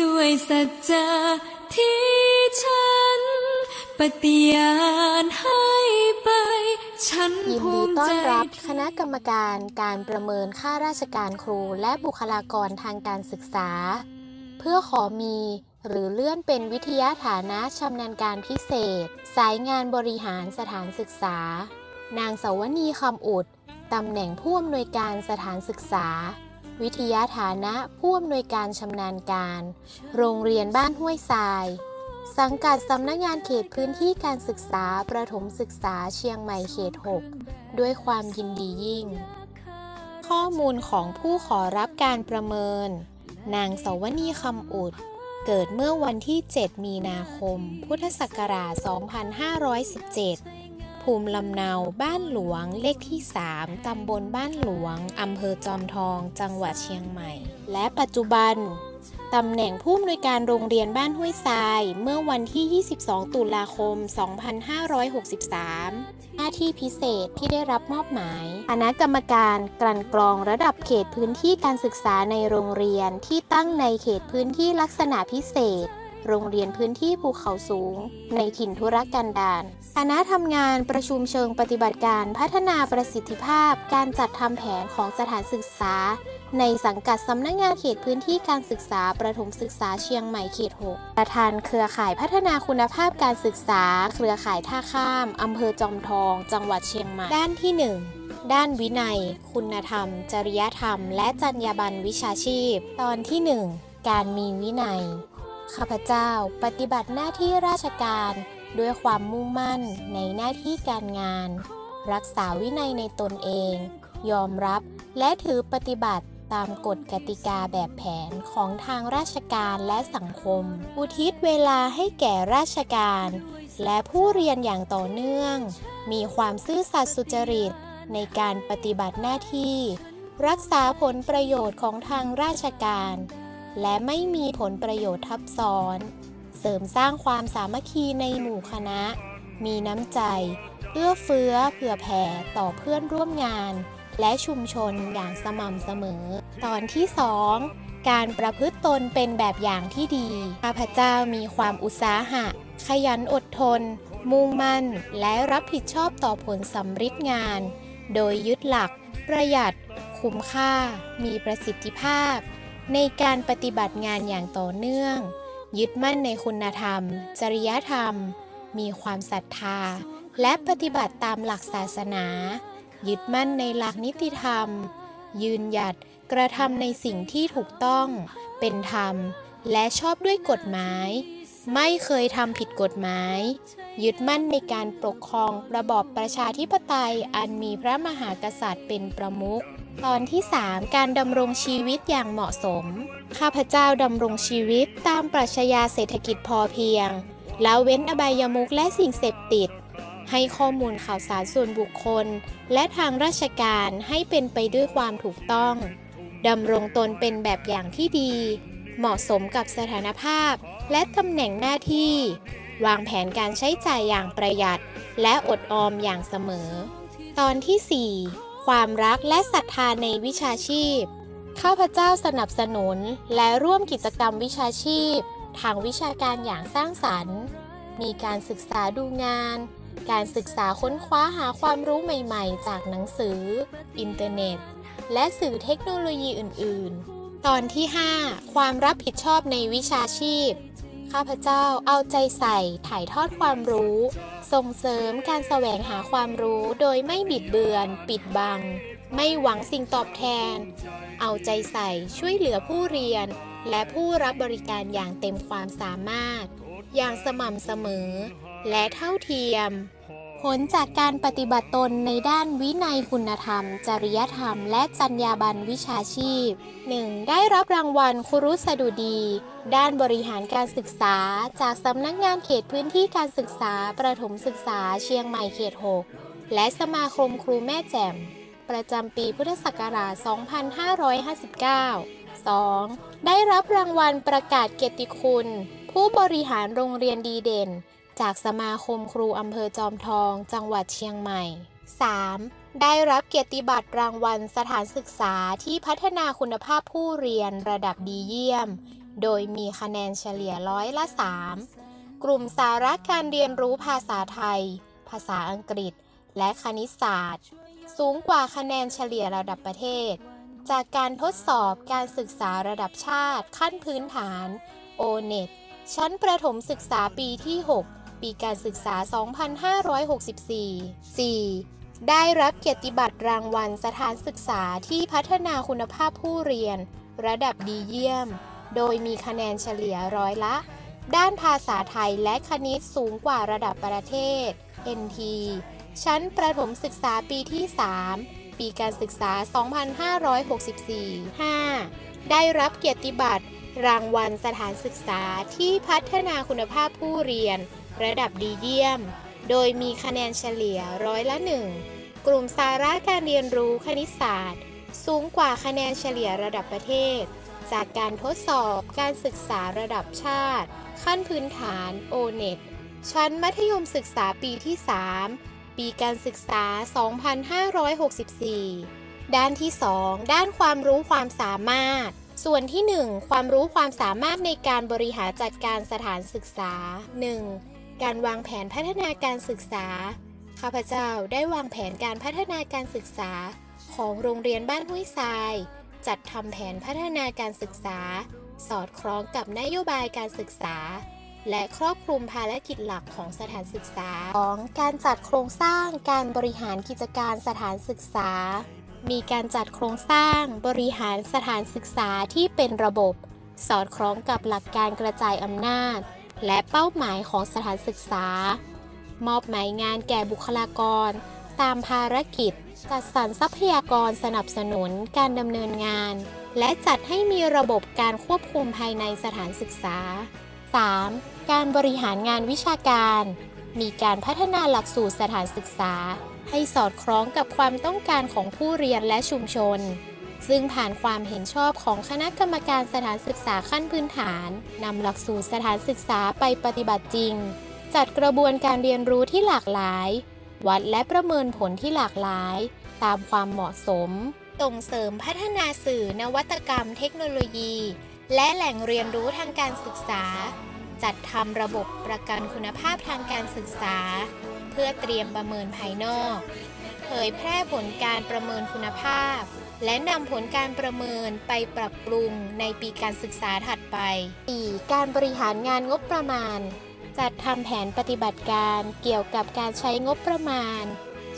ด้วยสัจจะที่ฉัน ปฏิญาณให้ไป ฉันยินภูดีมิต้อใจนรับคณะกรรมการการประเมินค่าราชการครูและบุคลากรทางการศึกษา เพื่อขอมีหรือเลื่อนเป็นวิทยาฐานะชำนาญการพิเศษ สายงานบริหารสถานศึกษา นางสาวนีคำอุดตำแหน่งผู้อำนวยการสถานศึกษา วิทยาฐานะผู้อำนวยการชำนาญการ โรงเรียนบ้านห้วยทราย สังกัดสำนักงานเขตพื้นที่การศึกษาประถมศึกษาเชียงใหม่เขต 6 ด้วยความยินดียิ่ง ข้อมูลของผู้ขอรับการประเมิน นางสาวนีคำอุด เกิดเมื่อวันที่ 7 มีนาคม พุทธศักราช 2517 ภูมิลำเนาบ้านหลวงเลขที่ 3 ตำบลบ้านหลวง อำเภอจอมทอง จังหวัดเชียงใหม่ และปัจจุบันตำแหน่งผู้อำนวยการโรงเรียนบ้านห้วยทราย เมื่อวันที่ 22 ตุลาคม 2563 หน้าที่พิเศษที่ได้รับมอบหมายคณะกรรมการกลั่นกรองระดับเขตพื้นที่การศึกษาในโรงเรียนที่ตั้งในเขตพื้นที่ลักษณะพิเศษ โรงเรียนพื้นที่ภูเขาสูง ในถิ่นธุรกันดารคณะทำงานประชุมเชิงปฏิบัติการพัฒนาประสิทธิภาพ การจัดทำแผนของสถานศึกษา ในสังกัดสำนักงงานเขตพื้นที่การศึกษาประถมศึกษาเชียงใหม่เขต 6 ประธานเครือข่ายพัฒนาคุณภาพการศึกษา เครือข่ายท่าข้ามอำเภอจอมทอง จังหวัดเชียงใหม่ ด้านที่ 1ด้านวินัย คุณธรรม จริยธรรม และจรรยาบรรณวิชาชีพ ตอนที่ 1 การมีวินัย ข้าพเจ้าปฏิบัติหน้าที่ราชการด้วยความมุ่งมั่นในหน้าที่การงาน รักษาวินัยในตนเอง ยอมรับและถือปฏิบัติตามกฎกติกาแบบแผนของทางราชการและสังคม อุทิศเวลาให้แก่ราชการ และผู้เรียนอย่างต่อเนื่อง มีความซื่อสัตย์สุจริตในการปฏิบัติหน้าที่ รักษาผลประโยชน์ของทางราชการ และไม่มีผลประโยชน์ทับซ้อน เสริมสร้างความสามัคคีในหมู่คณะ มีน้ำใจ เอื้อเฟื้อเผื่อแผ่ต่อเพื่อนร่วมงาน และชุมชนอย่างสม่ำเสมอ ตอนที่ 2 การประพฤติตนเป็นแบบอย่างที่ดีข้าพเจ้ามีความอุตสาหะ ขยันอดทน มุ่งมั่น และรับผิดชอบต่อผลสำฤทธิ์งาน โดยยึดหลัก ประหยัด คุ้มค่า มีประสิทธิภาพ ในการปฏิบัติงานอย่างต่อเนื่อง ยึดมั่นในคุณธรรม จริยธรรม มีความศรัทธา และปฏิบัติตามหลักศาสนา ยึดมั่นในหลักนิติธรรม ยืนหยัดกระทำในสิ่งที่ถูกต้อง เป็นธรรม และชอบด้วยกฎหมาย ไม่เคยทำผิดกฎหมาย ยึดมั่นในการปกครองระบอบประชาธิปไตยอันมีพระมหากษัตริย์เป็นประมุข ตอนที่ 3 การดำรงชีวิตอย่างเหมาะสม ข้าพเจ้าดำรงชีวิตตามปรัชญาเศรษฐกิจพอเพียง แล้วเว้นอบายมุขและสิ่งเสพติด ให้ข้อมูลข่าวสารส่วนบุคคล และทางราชการให้เป็นไปด้วยความถูกต้อง ดำรงตนเป็นแบบอย่างที่ดี เหมาะสมกับสถานภาพ และตำแหน่งหน้าที่ วางแผนการใช้จ่ายอย่างประหยัด และอดออมอย่างเสมอ ตอนที่ 4 ความรักและศรัทธาในวิชาชีพ ข้าพเจ้าสนับสนุนและร่วมกิจกรรมวิชาชีพ ทางวิชาการอย่างสร้างสรรค์ มีการศึกษาดูงาน การศึกษาค้นคว้าหาความรู้ใหม่ๆ จากหนังสือ อินเทอร์เน็ต และสื่อเทคโนโลยีอื่น ๆ ตอนที่ 5 ความรับผิดชอบในวิชาชีพ ข้าพเจ้าเอาใจใส่ถ่ายทอดความรู้ ส่งเสริมการแสวงหาความรู้โดยไม่บิดเบือน ปิดบัง ไม่หวังสิ่งตอบแทน เอาใจใส่ช่วยเหลือผู้เรียน และผู้รับบริการอย่างเต็มความสามารถ อย่างสม่ำเสมอ และเท่าเทียม ผลจากการปฏิบัติตนในด้านวินัยคุณธรรม จริยธรรม และจรรยาบรรณวิชาชีพ 1. ได้รับรางวัลครุสดุดี ด้านบริหารการศึกษา จากสำนักงานเขตพื้นที่การศึกษา ประถมศึกษาเชียงใหม่เขต 6 และสมาคมครูแม่แจ่ม ประจำปีพุทธศักราช 2559 2. ได้รับรางวัลประกาศเกียรติคุณ ผู้บริหารโรงเรียนดีเด่น จากสมาคมครูอำเภอจอมทอง จังหวัดเชียงใหม่ 3. ได้รับเกียรติบัตรรางวัลสถานศึกษาที่พัฒนาคุณภาพผู้เรียนระดับดีเยี่ยม โดยมีคะแนนเฉลี่ยร้อยละ 3 กลุ่มสาระการเรียนรู้ภาษาไทย ภาษาอังกฤษ และคณิตศาสตร์ สูงกว่าคะแนนเฉลี่ยระดับประเทศ จากการทดสอบการศึกษาระดับชาติขั้นพื้นฐาน o n e t ชั้นประถมศึกษาปีที่ 6 ปีการศึกษา 2564 4. ได้รับเกียรติบัตรรางวัลสถานศึกษาที่พัฒนาคุณภาพผู้เรียน ระดับดีเยี่ยม โดยมีคะแนนเฉลี่ยร้อยละ ด้านภาษาไทยและคณิตสูงกว่าระดับประเทศ NT ชั้นประถมศึกษาปีที่ 3 ปีการศึกษา 2564 5. ได้รับเกียรติบัตรรางวัลสถานศึกษาที่พัฒนาคุณภาพผู้เรียน ระดับดีเยี่ยม โดยมีคะแนนเฉลี่ยร้อยละ1กลุ่มสาระการเรียนรู้คณิตศาสตร์ สูงกว่าคะแนนเฉลี่ยระดับประเทศ จากการทดสอบการศึกษาระดับชาติ ขั้นพื้นฐาน o n e t ชั้นมัธยมศึกษาปีที่ 3 ปีการศึกษา 2564 ด้านที่ 2 ด้านความรู้ความสามารถ ส่วนที่ 1 ความรู้ความสามารถในการบริหารจัดการสถานศึกษา 1. การวางแผนพัฒนาการศึกษา ข้าพเจ้าได้วางแผนการพัฒนาการศึกษา ของโรงเรียนบ้านห้วยทราย จัดทำแผนพัฒนาการศึกษา สอดคล้องกับนโยบายการศึกษา และครอบคลุมภารกิจหลักของสถานศึกษา 2. การจัดโครงสร้างการบริหารกิจการสถานศึกษา มีการจัดโครงสร้างบริหารสถานศึกษาที่เป็นระบบ สอดคล้องกับหลักการกระจายอำนาจ และเป้าหมายของสถานศึกษา มอบหมายงานแก่บุคลากร ตามภารกิจ จัดสรรทรัพยากรสนับสนุนการดำเนินงาน และจัดให้มีระบบการควบคุมภายในสถานศึกษา 3. การบริหารงานวิชาการ มีการพัฒนาหลักสูตรสถานศึกษา ให้สอดคล้องกับความต้องการของผู้เรียนและชุมชน ซึ่งผ่านความเห็นชอบของคณะกรรมการสถานศึกษาขั้นพื้นฐานนำหลักสูตรสถานศึกษาไปปฏิบัติจริง จัดกระบวนการเรียนรู้ที่หลากหลาย วัดและประเมินผลที่หลากหลาย ตามความเหมาะสม ส่งเสริมพัฒนาสื่อนวัตกรรมเทคโนโลยี และแหล่งเรียนรู้ทางการศึกษา จัดทำระบบประกันคุณภาพทางการศึกษา เพื่อเตรียมประเมินภายนอก เผยแพร่ผลการประเมินคุณภาพ และนำผลการประเมินไปปรับปรุงในปีการศึกษาถัดไป 4. การบริหารงานงบประมาณ จัดทำแผนปฏิบัติการเกี่ยวกับการใช้งบประมาณ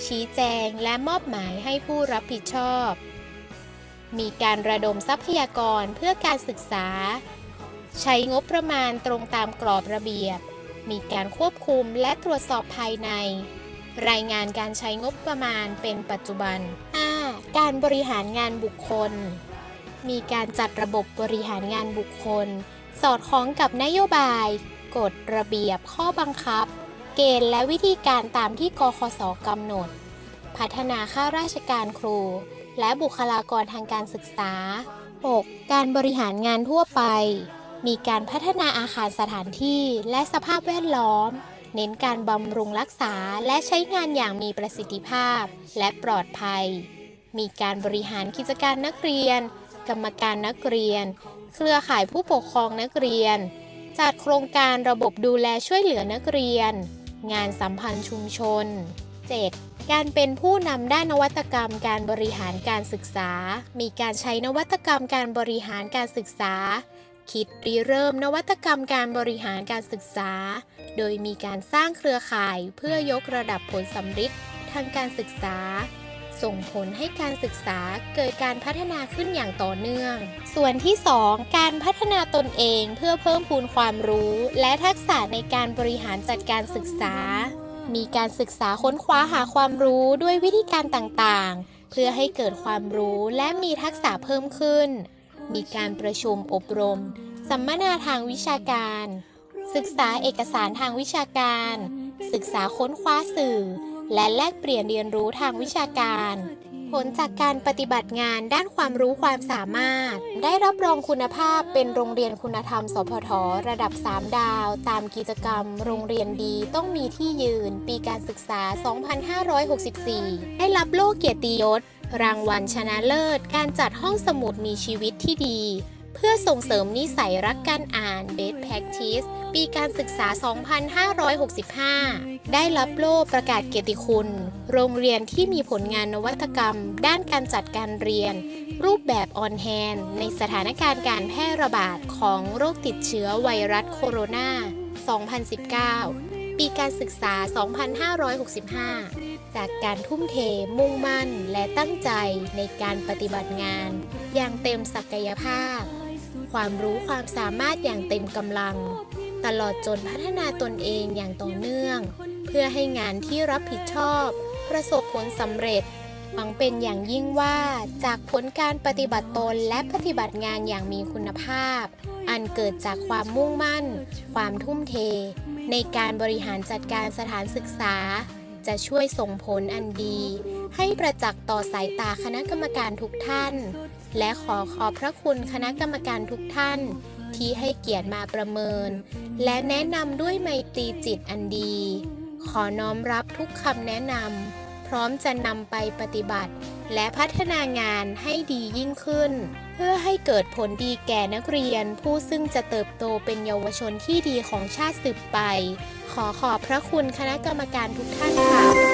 ชี้แจงและมอบหมายให้ผู้รับผิดชอบ มีการระดมทรัพยากรเพื่อการศึกษา ใช้งบประมาณตรงตามกรอบระเบียบ มีการควบคุมและตรวจสอบภายใน รายงานการใช้งบประมาณเป็นปัจจุบัน การบริหารงานบุคคล มีการจัดระบบบริหารงานบุคคล สอดคล้องกับนโยบาย กฎระเบียบข้อบังคับ เกณฑ์และวิธีการตามที่กคสกำหนด พัฒนาข้าราชการครู และบุคลากรทางการศึกษา 6. การบริหารงานทั่วไป มีการพัฒนาอาคารสถานที่และสภาพแวดล้อม เน้นการบำรุงรักษาและใช้งานอย่างมีประสิทธิภาพและปลอดภัย มีการบริหารกิจการนักเรียน กรรมการนักเรียน เครือข่ายผู้ปกครองนักเรียน จัดโครงการระบบดูแลช่วยเหลือนักเรียน งานสัมพันธ์ชุมชน 7. การเป็นผู้นำด้านนวัตกรรมการบริหารการศึกษา มีการใช้นวัตกรรมการบริหารการศึกษา คิดริเริ่มนวัตกรรมการบริหารการศึกษา โดยมีการสร้างเครือข่ายเพื่อยกระดับผลสำฤทธิ์ทางการศึกษา ส่งผลให้การศึกษาเกิดการพัฒนาขึ้นอย่างต่อเนื่อง ส่วนที่ 2 การพัฒนาตนเองเพื่อเพิ่มพูนความรู้ และทักษะในการบริหารจัดการศึกษา มีการศึกษาค้นคว้าหาความรู้ด้วยวิธีการต่างๆ เพื่อให้เกิดความรู้และมีทักษะเพิ่มขึ้น มีการประชุมอบรม สัมมนาทางวิชาการ ศึกษาเอกสารทางวิชาการ ศึกษาค้นคว้าสื่อ และแลกเปลี่ยนเรียนรู้ทางวิชาการ ผลจากการปฏิบัติงานด้านความรู้ความสามารถ ได้รับรองคุณภาพเป็นโรงเรียนคุณธรรม สพทระดับ 3 ดาว ตามกิจกรรม โรงเรียนดีต้องมีที่ยืน ปีการศึกษา 2564 ได้รับโล่เกียรติยศรางวัลชนะเลิศ การจัดห้องสมุดมีชีวิตที่ดี พื่อส่งเสริมนิสัยรักการอ่าน Best Practice ปีการศึกษา 2565 ได้รับโล่ประกาศเกียรติคุณ โรงเรียนที่มีผลงานนวัตกรรม ด้านการจัดการเรียน รูปแบบออนแฮนในสถานการณ์การแพร่ระบาดของโรคติดเชื้อไวรัสโคโรนา 2019 ปีการศึกษา 2565จากการทุ่มเท มุ่งมั่น และตั้งใจในการปฏิบัติงาน อย่างเต็มศักยภาพ ความรู้ความสามารถอย่างเต็มกำลัง ตลอดจนพัฒนาตนเองอย่างต่อเนื่อง เพื่อให้งานที่รับผิดชอบ ประสบผลสำเร็จ หวังเป็นอย่างยิ่งว่าจากผลการปฏิบัติตนและปฏิบัติงานอย่างมีคุณภาพ อันเกิดจากความมุ่งมั่น ความทุ่มเท ในการบริหารจัดการสถานศึกษา จะช่วยส่งผลอันดี ให้ประจักษ์ต่อสายตาคณะกรรมการทุกท่าน และขอขอบพระคุณคณะกรรมการทุกท่าน ที่ให้เกียรติมาประเมิน และแนะนำด้วยไมตรีจิตอันดี ขอน้อมรับทุกคำแนะนำพร้อมจะนำไปปฏิบัติ และพัฒนางานให้ดียิ่งขึ้น เพื่อให้เกิดผลดีแก่นักเรียนผู้ซึ่งจะเติบโตเป็นเยาวชนที่ดีของชาติสืบไป ขอขอบพระคุณคณะกรรมการทุกท่านค่ะ